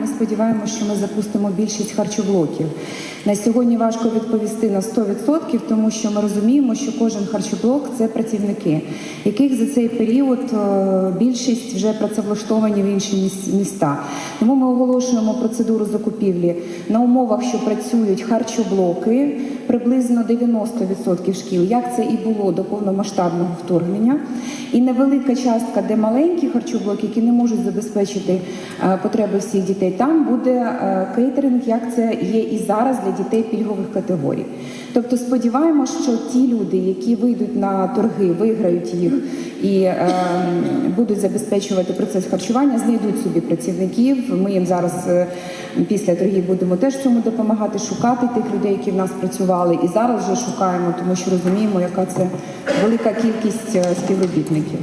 Ми сподіваємося, що ми запустимо більшість харчоблоків. На сьогодні важко відповісти на 100%, тому що ми розуміємо, що кожен харчоблок це працівники, яких за цей період е, більшість вже працевлаштовані в інші міста. Тому ми оголошуємо процедуру закупівлі на умовах, що працюють харчоблоки, приблизно 90% шкіл, як це і було до повномасштабного вторгнення. І невелика частка, де маленькі харчоблоки, які не можуть забезпечити е, потреби всіх дітей, там буде е, кейтеринг, як це є і зараз для дітей пільгових категорій. Тобто сподіваємося, що ті люди, які вийдуть на торги, виграють їх і е, будуть забезпечувати процес харчування, знайдуть собі працівників. Ми їм зараз е, після торгів будемо теж цьому допомагати, шукати тих людей, які в нас працювали, і зараз вже шукаємо, тому що розуміємо, яка це велика кількість е, співробітників.